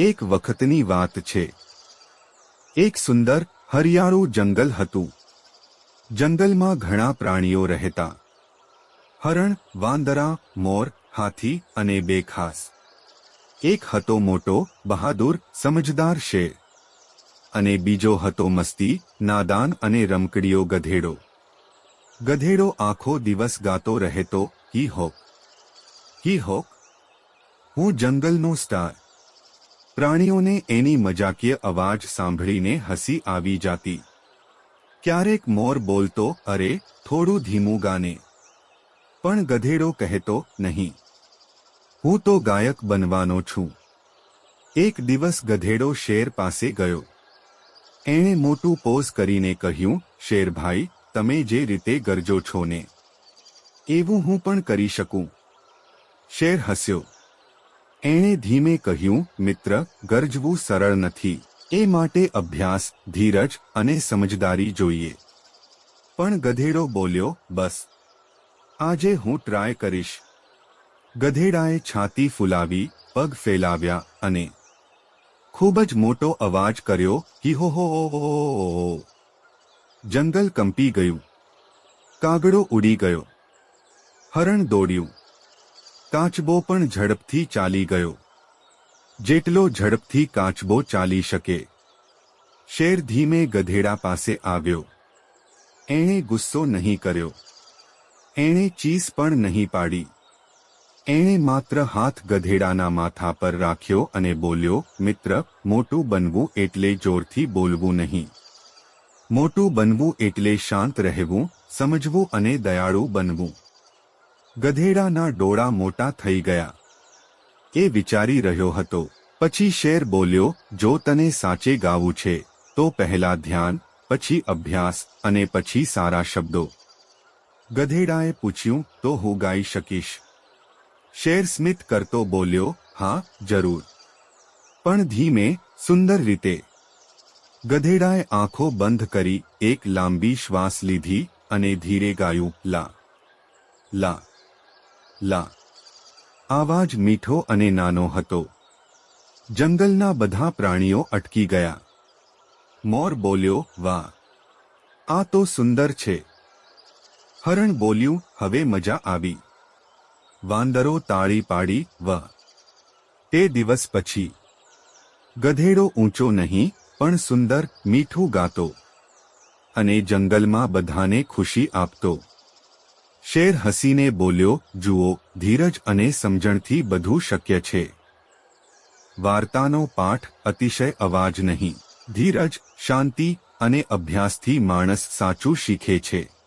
એક વખતની વાત છે. એક સુંદર, હરિયાળું જંગલ હતું. જંગલમાં ઘણા પ્રાણીઓ રહેતા. હરણ, વાંદરા, મોર, હાથી અને બે ખાસ. એક હતો મોટો, બહાદુર, સમજદાર શેર. અને બીજો હતો મસ્તી, નાદાન અને રમકડીઓ ગધેડો. ગધેડો આખો દિવસ ગાતો રહેતો હી? હોક હી? હોક હું જંગલનો સ્ટાર. પ્રાણીઓને એની મજાકીય અવાજ સાંભળીને હસી આવી જાતી. ક્યારેક મોર બોલતો, અરે, થોડું ધીમું ગાને. પણ ગધેડો કહેતો નહીં. હું તો ગાયક બનવાનો છું. એક દિવસ ગધેડો શેર પાસે ગયો. એણે મોટું પોઝ કરીને કહ્યું, શેરભાઈ, તમે જે રીતે ગરજો છો ને, એવું હું પણ કરી શકું. શેર હસ્યો. એણે ધીમે કહ્યું, મિત્ર, ગરજવું સરળ નથી. એ માટે અભ્યાસ, ધીરજ અને સમજદારી જોઈએ. પણ ગધેડો બોલ્યો, બસ. આજે હું ટ્રાય કરીશ. ગધેડાએ છાતી ફુલાવી, પગ ફેલાવ્યા અને ખૂબ જ મોટો અવાજ કર્યો કી હો હો હો હો હો હો. જંગલ કંપી ગયું. કાગડો ઉડી ગયો. હરણ દોડ્યું. કાચબો પણ ઝડપથી ચાલી ગયો જેટલો ઝડપથી કાચબો ચાલી શકે શેર ધીમે ગધેડા પાસે આવ્યો એણે ગુસ્સો નહીં કર્યો એણે ચીસ પણ નહીં પાડી એણે માત્ર હાથ ગધેડાના માથા પર રાખ્યો અને બોલ્યો મિત્ર મોટું બનવું એટલે જોરથી બોલવું નહીં મોટું બનવું એટલે શાંત રહેવું સમજવું અને દયાળુ બનવું ગધેડાના ડોળા મોટા થઈ ગયા. એ વિચારી રહ્યો હતો, પછી શેર બોલ્યો, જો તને સાચે ગાવું છે, તો પહેલા ધ્યાન, પછી અભ્યાસ, અને પછી સારા શબ્દો. ગધેડાએ પૂછ્યું, તો હું ગાઈ શકીશ? શેર સ્મિત કરતો બોલ્યો, હા, જરૂર. પણ ધીમે, સુંદર રીતે, ગધેડાએ આંખો બંધ કરી, એક લાંબી શ્વાસ લીધી, અને ધીરે ગાયું, લા લા. લા. આવાજ મીઠો અને નાનો હતો. જંગલના બધા પ્રાણીઓ અટકી ગયા. મોર બોલ્યો, વાહ, આ તો સુંદર છે. હરણ બોલ્યું, હવે મજા આવી. વાંદરો તાળી પાડી, વાહ, તે દિવસ પછી. ગધેડો ઊંચો નહીં, પણ સુંદર, મીઠું ગાતો. અને જંગલમાં બધાને ખુશી આપતો. શેર હસીને બોલ્યો, જુઓ, ધીરજ અને સમજણથી બધું શક્ય છે. વાર્તાનો પાઠ અતિશય અવાજ નહીં. ધીરજ, શાંતિ અને અભ્યાસથી માણસ સાચું શીખે છે.